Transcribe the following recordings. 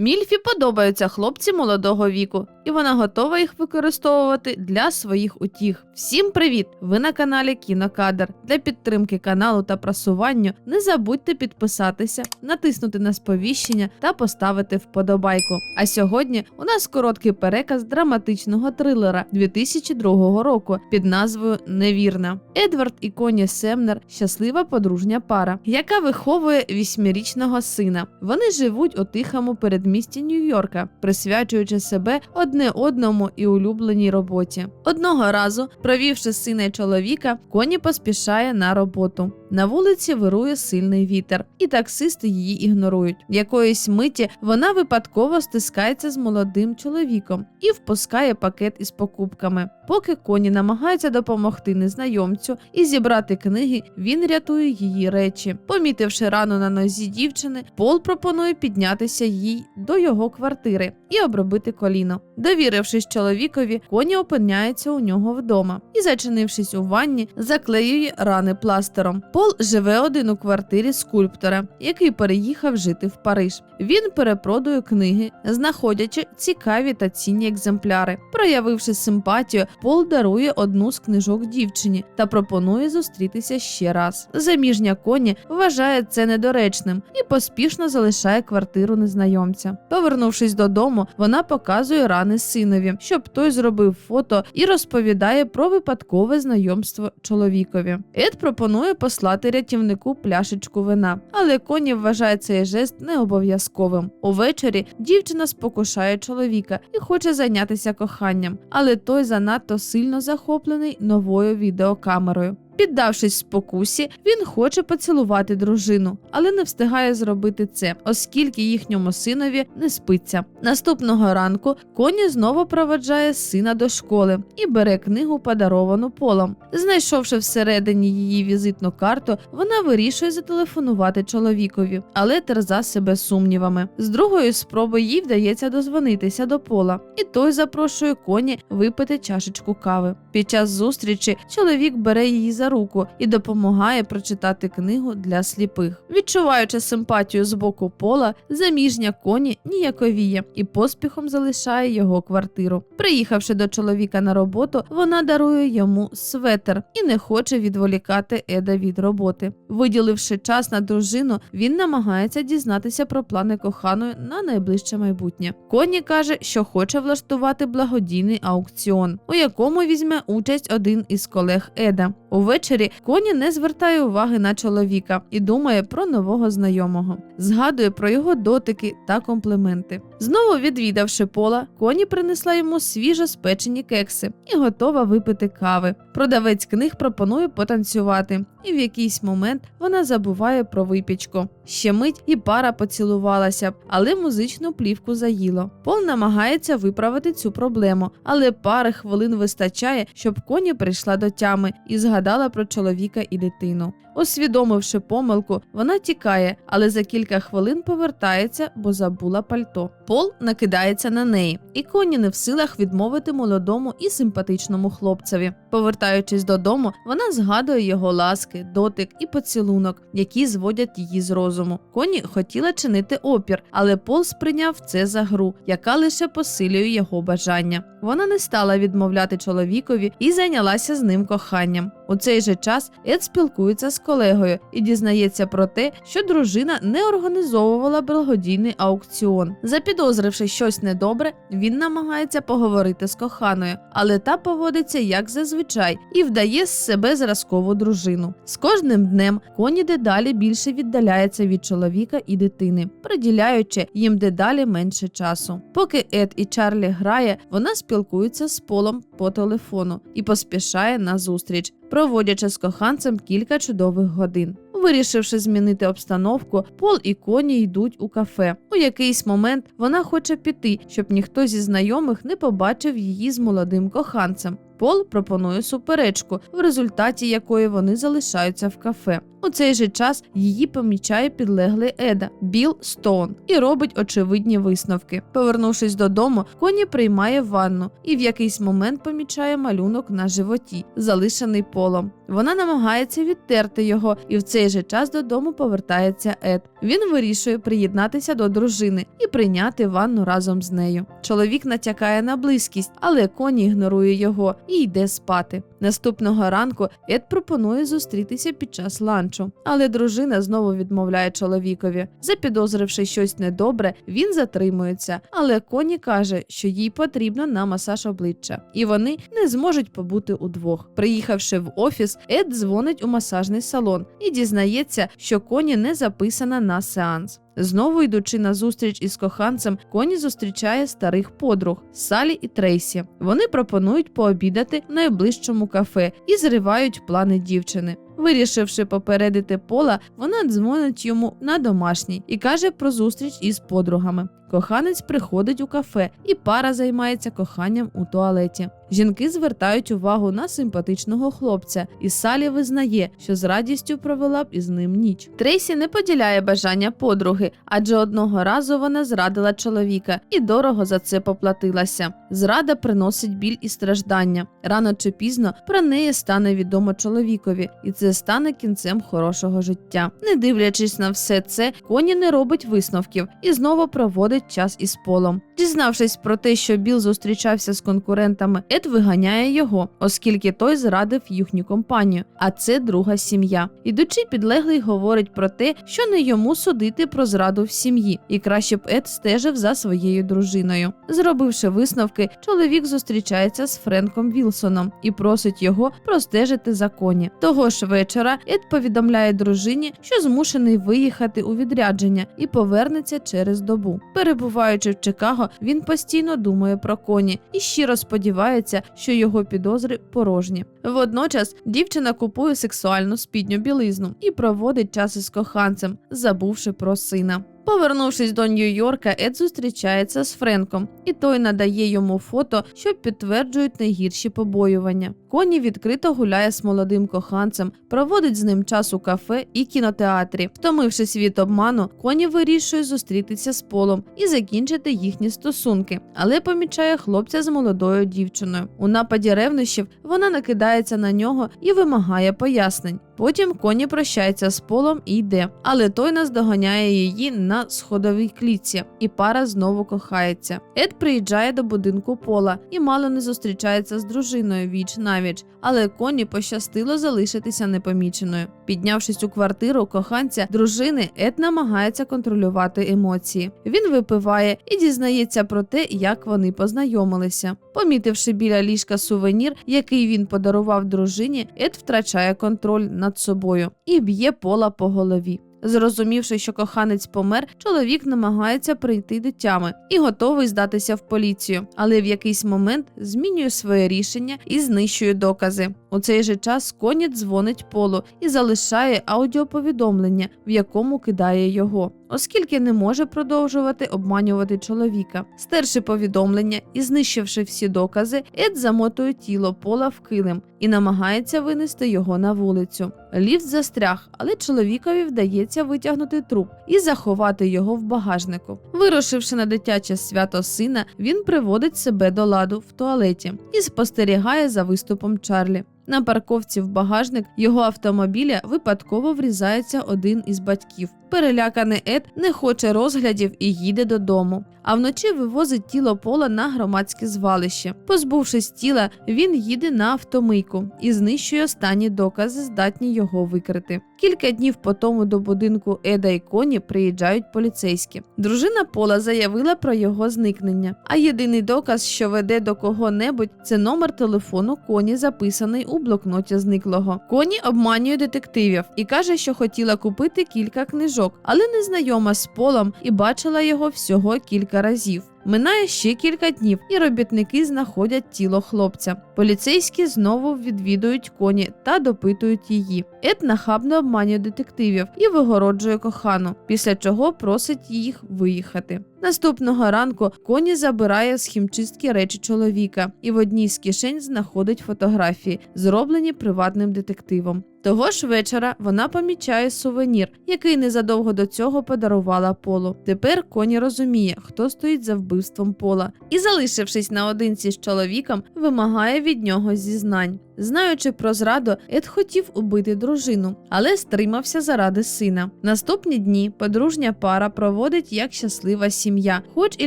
Мільфі подобаються хлопці молодого віку, і вона готова їх використовувати для своїх утіх. Всім привіт! Ви на каналі Кінокадр. Для підтримки каналу та просування не забудьте підписатися, натиснути на сповіщення та поставити вподобайку. А сьогодні у нас короткий переказ драматичного трилера 2002 року під назвою Невірна. Едвард і Коні Семнер щаслива подружня пара, яка виховує вісьмирічного сина. Вони живуть у тихому передмісті Нью-Йорка, присвячуючи себе одне одному і улюбленій роботі. Одного разу, провівши сина й чоловіка, коні поспішає на роботу. На вулиці вирує сильний вітер, і таксисти її ігнорують. Якоїсь миті вона випадково стискається з молодим чоловіком і впускає пакет із покупками. Поки коні намагаються допомогти незнайомцю і зібрати книги, він рятує її речі. Помітивши рану на нозі дівчини, Пол пропонує піднятися їй до його квартири і обробити коліно. Довірившись чоловікові, коні опиняється у нього вдома і, зачинившись у ванні, заклеює рани пластером. Пол живе один у квартирі скульптора, який переїхав жити в Париж. Він перепродує книги, знаходячи цікаві та цінні екземпляри. Проявивши симпатію, Пол дарує одну з книжок дівчині та пропонує зустрітися ще раз. Заміжня коні вважає це недоречним і поспішно залишає квартиру незнайомця. Повернувшись додому, вона показує рани синові, щоб той зробив фото і розповідає про випадкове знайомство чоловікові. Ед пропонує послати рятівнику пляшечку вина, але коні вважає цей жест не обов'язковим. Увечері дівчина спокушає чоловіка і хоче зайнятися коханням, але той занадто сильно захоплений новою відеокамерою. Піддавшись спокусі, він хоче поцілувати дружину, але не встигає зробити це, оскільки їхньому синові не спиться. Наступного ранку коні знову проведжає сина до школи і бере книгу, подаровану полом. Знайшовши всередині її візитну карту, вона вирішує зателефонувати чоловікові, але терза себе сумнівами. З другої спроби їй вдається дозвонитися до пола, і той запрошує коні випити чашечку кави. Під час зустрічі чоловік бере її за руку і допомагає прочитати книгу для сліпих. Відчуваючи симпатію з боку пола, заміжня коні ніяковіє і поспіхом залишає його квартиру. Приїхавши до чоловіка на роботу, вона дарує йому светер і не хоче відволікати Еда від роботи. Виділивши час на дружину, він намагається дізнатися про плани коханої на найближче майбутнє. Коні каже, що хоче влаштувати благодійний аукціон, у якому візьме участь один із колег Еда. Увечері Коні не звертає уваги на чоловіка і думає про нового знайомого, згадує про його дотики та компліменти. Знову відвідавши пола, коні принесла йому свіжо спечені кекси і готова випити кави. Продавець книг пропонує потанцювати, і в якийсь момент вона забуває про випічку. Ще мить і пара поцілувалася але музичну плівку заїло. Пол намагається виправити цю проблему, але пари хвилин вистачає, щоб коні прийшла до тями і згадала про чоловіка і дитину. Усвідомивши помилку, вона тікає, але за кілька хвилин повертається, бо забула пальто. Пол накидається на неї, і коні не в силах відмовити молодому і симпатичному хлопцеві. Повертаючись додому, вона згадує його ласки, дотик і поцілунок, які зводять її з розуму. Коні хотіла чинити опір, але Пол сприйняв це за гру, яка лише посилює його бажання. Вона не стала відмовляти чоловікові і зайнялася з ним коханням. У цей же час Ед спілкується з колегою і дізнається про те, що дружина не організовувала благодійний аукціон. Запідозривши щось недобре, він намагається поговорити з коханою, але та поводиться як зазвичай і вдає з себе зразкову дружину. З кожним днем коні дедалі більше віддаляється від чоловіка і дитини, приділяючи їм дедалі менше часу. Поки Ед і Чарлі грає, вона спілкується з полом по телефону і поспішає на зустріч, проводячи з коханцем кілька чудових годин. Вирішивши змінити обстановку, Пол і коні йдуть у кафе. У якийсь момент вона хоче піти, щоб ніхто зі знайомих не побачив її з молодим коханцем. Пол пропонує суперечку, в результаті якої вони залишаються в кафе. У цей же час її помічає підлеглий Еда Біл Стоун і робить очевидні висновки. Повернувшись додому, Коні приймає ванну і в якийсь момент помічає малюнок на животі, залишений полом. Вона намагається відтерти його, і в цей же час додому повертається Ед. Він вирішує приєднатися до дружини і прийняти ванну разом з нею. Чоловік натякає на близькість, але Коні ігнорує його і йде спати. Наступного ранку Ед пропонує зустрітися під час ланчу, але дружина знову відмовляє чоловікові. Запідозривши щось недобре, він затримується, але Коні каже, що їй потрібно на масаж обличчя, і вони не зможуть побути удвох. Приїхавши в офіс, Ед дзвонить у масажний салон і дізнається, що Коні не записана на сеанс. Знову йдучи на зустріч із коханцем, Коні зустрічає старих подруг Салі і Трейсі. Вони пропонують пообідати в найближчому кафе і зривають плани дівчини. Вирішивши попередити пола, вона дзвонить йому на домашній і каже про зустріч із подругами. Коханець приходить у кафе, і пара займається коханням у туалеті. Жінки звертають увагу на симпатичного хлопця, і Салі визнає, що з радістю провела б із ним ніч. Трейсі не поділяє бажання подруги, адже одного разу вона зрадила чоловіка і дорого за це поплатилася. Зрада приносить біль і страждання. Рано чи пізно про неї стане відомо чоловікові, і це стане кінцем хорошого життя. Не дивлячись на все це, коні не робить висновків і знову проводить час із полом. Дізнавшись про те, що Біл зустрічався з конкурентами, Ед виганяє його, оскільки той зрадив їхню компанію, а це друга сім'я. Ідучи, підлеглий говорить про те, що не йому судити про зраду в сім'ї, і краще б Ед стежив за своєю дружиною. Зробивши висновки, чоловік зустрічається з Френком Вілсоном і просить його простежити за коні. Того ж вечора Ед повідомляє дружині, що змушений виїхати у відрядження і повернеться через добу. Перебуваючи в Чикаго, він постійно думає про коні і щиро сподівається, що його підозри порожні. Водночас дівчина купує сексуальну спідню білизну і проводить час із коханцем, забувши про сина. Повернувшись до Нью-Йорка, Ед зустрічається з Френком, і той надає йому фото, що підтверджують найгірші побоювання. Коні відкрито гуляє з молодим коханцем, проводить з ним час у кафе і кінотеатрі. Втомившись від обману, коні вирішує зустрітися з полом і закінчити їхні стосунки, але помічає хлопця з молодою дівчиною. У нападі ревнощів вона накидається на нього і вимагає пояснень. Потім коні прощається з полом і йде, але той наздоганяє її на сходовій клітці, і пара знову кохається. Ед приїжджає до будинку пола і мало не зустрічається з дружиною віч навіч, але коні пощастило залишитися непоміченою. Піднявшись у квартиру коханця дружини, Ед намагається контролювати емоції. Він випиває і дізнається про те, як вони познайомилися. Помітивши біля ліжка сувенір, який він подарував дружині, Ед втрачає контроль над собою і б'є пола по голові. Зрозумівши, що коханець помер, чоловік намагається прийти до тями і готовий здатися в поліцію, але в якийсь момент змінює своє рішення і знищує докази. У цей же час коні дзвонить полу і залишає аудіоповідомлення, в якому кидає його, оскільки не може продовжувати обманювати чоловіка. Стерши повідомлення і знищивши всі докази, Ед замотує тіло пола в килим і намагається винести його на вулицю. Ліфт застряг, але чоловікові вдається витягнути труп і заховати його в багажнику. Вирушивши на дитяче свято сина, він приводить себе до ладу в туалеті і спостерігає за виступом Чарлі. На парковці в багажник його автомобіля випадково врізається один із батьків. Переляканий Ед не хоче розглядів і їде додому. А вночі вивозить тіло пола на громадське звалище. Позбувшись тіла, він їде на автомийку і знищує останні докази, здатні його викрити. Кілька днів по тому до будинку Еда і Коні приїжджають поліцейські. Дружина Пола заявила про його зникнення. А єдиний доказ, що веде до кого-небудь, це номер телефону Коні, записаний у блокноті зниклого. Коні обманює детективів і каже, що хотіла купити кілька книжок, але не знайома з полом і бачила його всього кілька разів. Минає ще кілька днів, і робітники знаходять тіло хлопця. Поліцейські знову відвідують коні та допитують її. Ед нахабно обманює детективів і вигороджує кохану, після чого просить їх виїхати. Наступного ранку Коні забирає з хімчистки речі чоловіка і в одній з кишень знаходить фотографії, зроблені приватним детективом. Того ж вечора вона помічає сувенір, який незадовго до цього подарувала Полу. Тепер Коні розуміє, хто стоїть за вбивством Пола, і, залишившись наодинці з чоловіком, вимагає від нього зізнань. Знаючи про зраду, Ед хотів убити дружину, але стримався заради сина. Наступні дні подружня пара проводить як щаслива сім'я, хоч і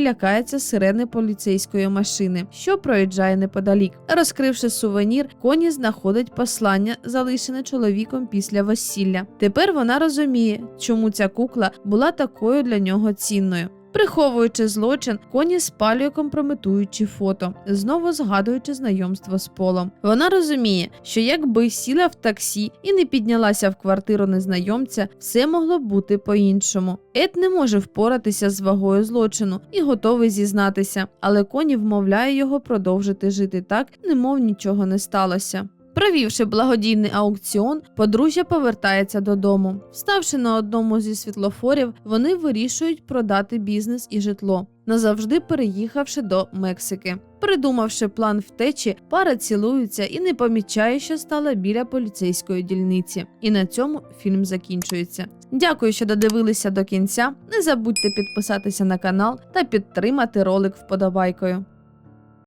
лякається сирени поліцейської машини, що проїжджає неподалік. Розкривши сувенір, коні знаходить послання, залишене чоловіком після весілля. Тепер вона розуміє, чому ця кукла була такою для нього цінною. Приховуючи злочин, коні спалює компрометуючі фото, знову згадуючи знайомство з полом. Вона розуміє, що якби сіла в таксі і не піднялася в квартиру незнайомця, все могло бути по-іншому. Ед не може впоратися з вагою злочину і готовий зізнатися, але коні вмовляє його продовжити жити так, немов нічого не сталося. Провівши благодійний аукціон, подружжя повертається додому. Вставши на одному зі світлофорів, вони вирішують продати бізнес і житло, назавжди переїхавши до Мексики. Придумавши план втечі, пара цілується і не помічає, що стала біля поліцейської дільниці. І на цьому фільм закінчується. Дякую, що додивилися до кінця. Не забудьте підписатися на канал та підтримати ролик вподобайкою.